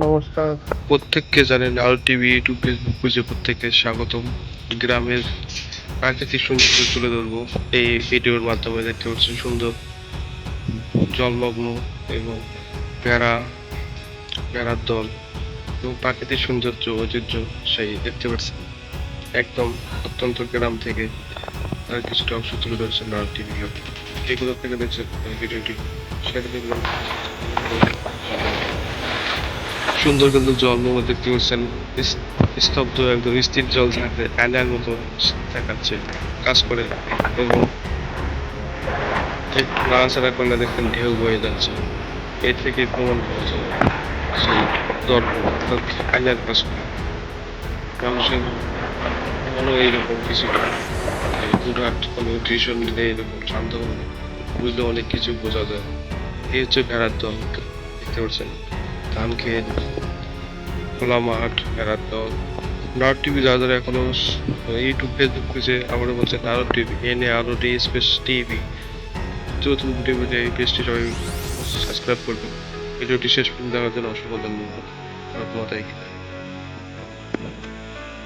নমস্কার। প্রত্যেককে জানেন আর টিভি, ইউটিউব, ফেসবুক পেজে প্রত্যেককে স্বাগতম। গ্রামের প্রাকৃতিক সৌন্দর্য তুলে ধরবো। এই ভিডিওর মাধ্যমে দেখতে পাচ্ছেন সুন্দর জলমগ্ন এবং প্যারা প্যারার দল এবং প্রাকৃতিক সৌন্দর্য ঐতিহ্য সেই দেখতে পাচ্ছেন। একদম অত্যন্ত গ্রাম থেকে তার কিছুটা অংশ তুলে ধরেছেন আর টিভি। এগুলো থেকে দেখছেন ভিডিওটি সেটা দেখবেন সুন্দর কিন্তু জল মধ্যে দেখতে পাচ্ছেন। স্তব্ধ একদম, স্থির জল থাকে আয়নার মতো দেখাচ্ছে, কাজ করে। এবং নাড়াচাড়া করলে দেখবেন ঢেউ বয়ে যাচ্ছে। এর থেকে প্রমাণ যায় সেই জল অর্থাৎ কাজ করে। মানুষের মনে এইরকম কিছু হুটহাট কোনো টিউশন নিলে এরকম শান্ত বুঝলে অনেক কিছু বোঝা যায়। এই হচ্ছে ভেড়ার দল, দেখতে পাচ্ছেন। ধান ক্ষেত খোলা মাঠ ভেড়ার দল। নার টিভি যারা যারা এখনও ইউটিউব ফেসবুক পেজে আমরা বলছে Narad TV. N A R D space TV. চতুর্থ পেজে এই পেজটি সবাই সাবস্ক্রাইব করবে ভিডিওটি শেষ পর্যন্ত দেখার জন্য অসংখ্য ধন্যবাদ। মাথায়